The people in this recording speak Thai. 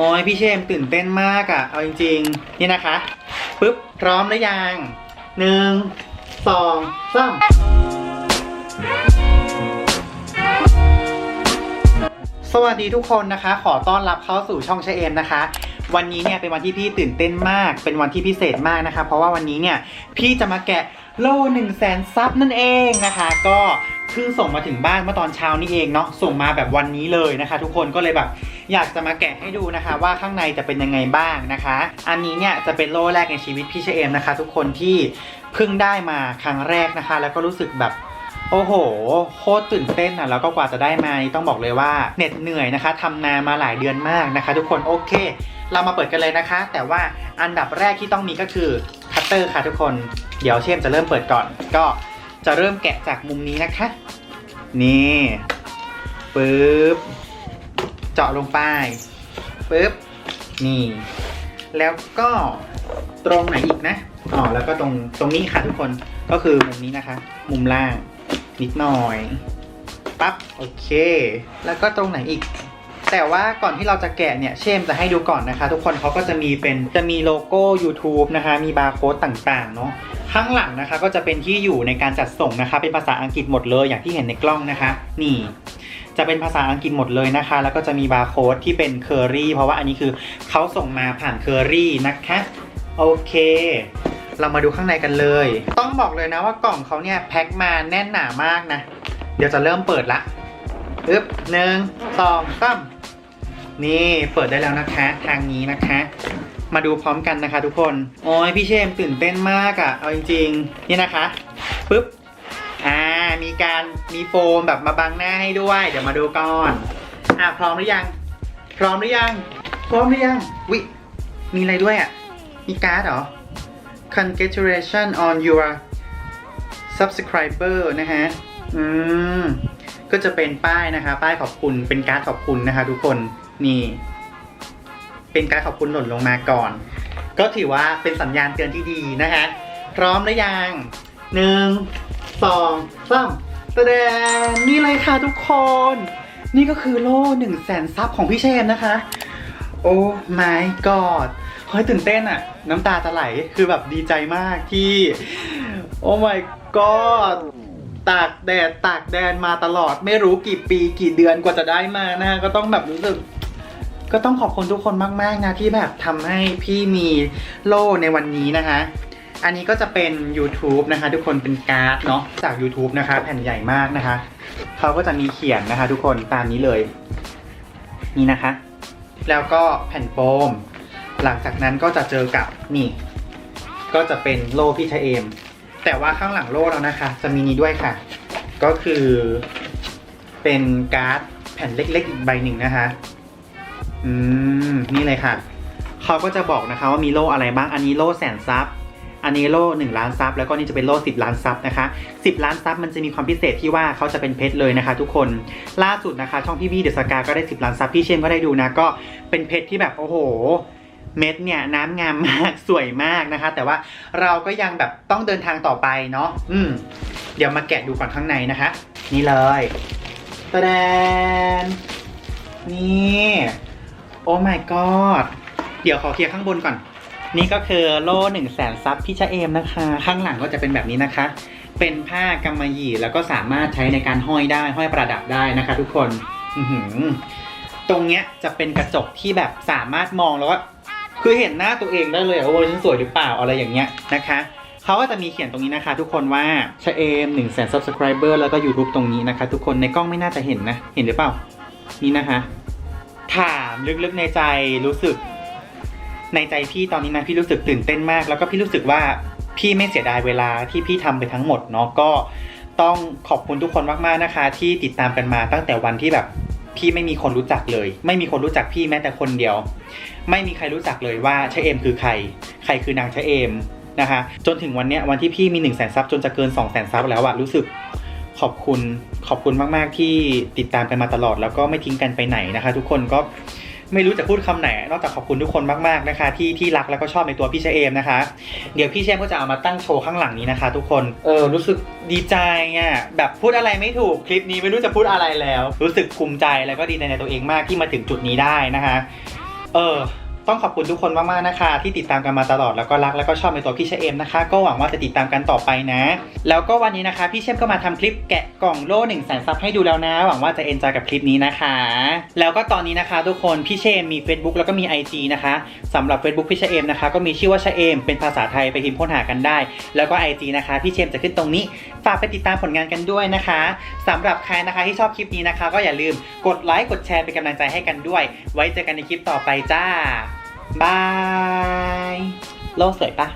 โอ้ยพี่เชมตื่นเต้นมากอะ่ะ เอาจริงๆ นี่นะคะปุ๊บพร้อมหรือยังหนึ่งสองสามสวัสดีทุกคนนะคะ ขอต้อนรับเข้าสู่ช่องเชเอมนะคะ วันนี้เนี่ยเป็นวันที่พี่ตื่นเต้นมาก เป็นวันที่พิเศษมากนะคะ เพราะว่าวันนี้เนี่ยพี่จะมาแกะ โล่หนึ่งแสนซับนั่นเองนะคะ ก็เพิ่งส่งมาถึงบ้านเมื่อตอนเช้านี้เองเนาะส่งมาแบบวันนี้เลยนะคะ ทุกคนก็เลยแบบอยากจะมาแกะให้ดูนะคะว่าข้างในจะเป็นยังไงบ้างนะคะ อันนี้เนี่ยจะเป็นโล่แรกในชีวิตพี่เชเอมนะคะ ทุกคนที่เพิ่งได้มาครั้งแรกนะคะ แล้วก็รู้สึกแบบโอ้โห โคตรตื่นเต้นอะแล้วก็กว่าจะได้มานี่ต้องบอกเลยว่าเหน็ดเหนื่อยนะคะทำนานมาหลายเดือนมากนะคะ ทุกคนโอเค เรามาเปิดกันเลยนะคะ แต่ว่าอันดับแรกที่ต้องมีก็คือคัตเตอร์ค่ะทุกคน เดี๋ยวเชมจะเริ่มเปิดก่อน ก็จะเริ่มแกะจากมุมนี้นะคะ นี่ปึ๊บเจาะลงไปปึ๊บนี่ แล้วก็ตรงไหนอีกนะอ๋อแล้วก็ตรงตรงนี้ค่ะทุกคนก็คือมุมนี้นะคะ มุมล่างนิดหน่อยปั๊บโอเค แล้วก็ตรงไหนอีก แต่ว่าก่อนที่เราจะแกะเนี่ยเชมจะให้ดูก่อนนะคะ ทุกคนเขาก็จะมีเป็นจะมีโลโก้ YouTube นะคะ มีบาร์โค้ดต่าง ๆ เนาะข้างหลังนะคะก็จะเป็นที่อยู่ในการจัดส่งนะคะ เป็นภาษาอังกฤษหมดเลยอย่างที่เห็นในกล้องนะคะ นี่ จะเป็นภาษาอังกฤษหมดเลยนะคะ แล้วก็จะมีบาร์โค้ดที่เป็นเคอรี่เพราะว่าอันนี้คือเขาส่งมาผ่านเคอรี่นะคะโอเค เรามาดูข้างในกันเลย ต้องบอกเลยนะว่ากล่องเขาเนี่ยแพ็คมาแน่นหนามากนะ เดี๋ยวจะเริ่มเปิดละอึ๊บหนึ่งสองสาม นี่เปิดได้แล้วนะคะ ทางนี้นะคะ มาดูพร้อมกันนะคะ ทุกคนโอ้ยพี่เชมตื่นเต้นมากอะ่ะเอาจริงๆ นี่นะคะปึ๊บอ่ามีการมีโฟมแบบมาบังหน้าให้ด้วย เดี๋ยวมาดูก่อนอ่าพร้อมหรือยัง พร้อมหรือยัง พร้อมหรือยังวิมีอะไรด้วยอะมีการ์ดเหรอ congratulations on your subscriber นะฮะ อืม ก็จะเป็นป้ายนะคะ ป้ายขอบคุณ เป็นการ์ดขอบคุณนะคะทุกคน นี่ เป็นการขอบคุณหล่นลงมาก่อน ก็ถือว่าเป็นสัญญาณเตือนที่ดีนะคะพร้อมหรือยังหนึ่งสองสามแสดงนี่เลยค่ะทุกคน นี่ก็คือโล่หนึ่งแสนซับของพี่เชมนะคะ โอ้ my god เฮ้ยตื่นเต้นอะน้ำตาจะไหลคือแบบดีใจมากที่ โอ้ my god ตากแดดตากแดนมาตลอดไม่รู้กี่ปีกี่เดือนกว่าจะได้มานะฮะก็ต้องแบบรู้สึก ก็ต้องขอบคุณทุกคนมาก ๆ นะที่แบบทำให้พี่มีโล่ในวันนี้นะคะ อันนี้ก็จะเป็น YouTube นะคะ ทุกคนเป็นการ์ดเนาะจาก YouTube นะคะ แผ่นใหญ่มากนะคะ เขาก็จะมีเขียนนะคะ ทุกคนตามนี้เลย นี่นะคะ แล้วก็แผ่นโฟมหลังจากนั้นก็จะเจอกับนี่ ก็จะเป็นโล่พี่ชะเอม แต่ว่าข้างหลังโล่แล้วนะคะ จะมีนี้ด้วยค่ะ ก็คือเป็นการ์ดแผ่นเล็ก ๆ อีกใบหนึ่งนะคะ อืม นี่เลยค่ะ เขาก็จะบอกนะคะว่ามีโล่อะไรบ้าง อันนี้โล่แสนซับ อันนี้โล่หนึ่งล้านซับ แล้วก็นี่จะเป็นโล่สิบล้านซับนะคะสิบล้านซับมันจะมีความพิเศษที่ว่าเขาจะเป็นเพชรเลยนะคะ ทุกคน ล่าสุดนะคะ ช่องพี่พี่เดอะสกาก็ได้สิบล้านซับ พี่เชมก็ได้ดูนะ ก็เป็นเพชรที่แบบโอ้โหเม็ดเนี่ยน้ำงามมากสวยมากนะคะ แต่ว่าเราก็ยังแบบต้องเดินทางต่อไปเนาะอืม เดี๋ยวมาแกะดูก่อนข้างในนะคะ นี่เลยตะแดนนี่ อ้ my god เดี๋ยวขอเคลียร์ข้างบนก่อน นี่ก็คือโล่หนึ่งแสนซับพี่ชะเอมนะคะ ข้างหลังก็จะเป็นแบบนี้นะคะ เป็นผ้ากำมะหยี่แล้วก็สามารถใช้ในการห้อยได้ห้อยประดับได้นะคะ ทุกคนหือตรงเนี้ยจะเป็นกระจกที่แบบสามารถมองแล้วว่าคือเห็นหน้าตัวเองได้เลยว่าโอ้ยฉันสวยหรือเปล่าอะไรอย่างเงี้ยนะคะเขาก็จะมีเขียนตรงนี้นะคะ ทุกคนว่าชะเอมหนึ่งแสน subscriber แล้วก็ YouTube ตรงนี้นะคะ ทุกคนในกล้องไม่น่าจะเห็นนะ เห็นหรือเปล่า นี่นะคะ ถามลึกๆในใจรู้สึก ในใจพี่ตอนนี้นะพี่รู้สึกตื่นเต้นมาก แล้วก็พี่รู้สึกว่าพี่ไม่เสียดายเวลาที่พี่ทำไปทั้งหมดเนาะก็ต้องขอบคุณทุกคนมากๆนะคะ ที่ติดตามกันมาตั้งแต่วันที่แบบพี่ไม่มีคนรู้จักเลย ไม่มีคนรู้จักพี่แม้แต่คนเดียว ไม่มีใครรู้จักเลยว่าชะเอมคือใคร ใครคือนางชะเอมนะคะ จนถึงวันเนี้ยวันที่พี่มี1นึ่งแสนซับจนจะเกิน2องแสนซับแล้วอะรู้สึก ขอบคุณขอบคุณมาก ๆ ที่ติดตามกันมาตลอด แล้วก็ไม่ทิ้งกันไปไหนนะคะ ทุกคนก็ไม่รู้จะพูดคำไหน นอกจากขอบคุณทุกคนมากๆนะคะ ที่ที่รักแล้วก็ชอบในตัวพี่เชเอมนะคะ เดี๋ยวพี่เชมก็จะเอามาตั้งโชว์ข้างหลังนี้นะคะ ทุกคนเออรู้สึกดีใจอะแบบพูดอะไรไม่ถูกคลิปนี้ไม่รู้จะพูดอะไรแล้ว รู้สึกภูมิใจแล้วก็ดีใจในตัวเองมากที่มาถึงจุดนี้ได้นะคะ เออ ต้องขอบคุณทุกคนมากๆนะคะ ที่ติดตามกันมาตลอดแล้วก็รักแล้วก็ชอบในตัวพี่เชเอมนะคะ ก็หวังว่าจะติดตามกันต่อไปนะ แล้วก็วันนี้นะคะ พี่เชมก็มาทำคลิปแกะกล่องโล่หนึ่งแสนซับให้ดูแล้วนะ หวังว่าจะเอนจอยกับคลิปนี้นะคะ แล้วก็ตอนนี้นะคะทุกคนพี่เชมมี Facebook แล้วก็มี IG นะคะสำหรับ Facebook พี่เชเอมนะคะ ก็มีชื่อว่าเชเอมเป็นภาษาไทยไปพิมพ์ค้นหากันได้ แล้วก็ IG นะคะพี่เชมจะขึ้นตรงนี้ฝากไปติดตามผลงานกันด้วยนะคะสำหรับใครนะคะที่ชอบคลิปนี้นะคะ ก็อย่าลืมกดไลค์กดแชร์เป็นกำลังใจให้กันด้วย ไว้เจอกันในคลิปต่อไปจ้า บาย โลกสวยปะ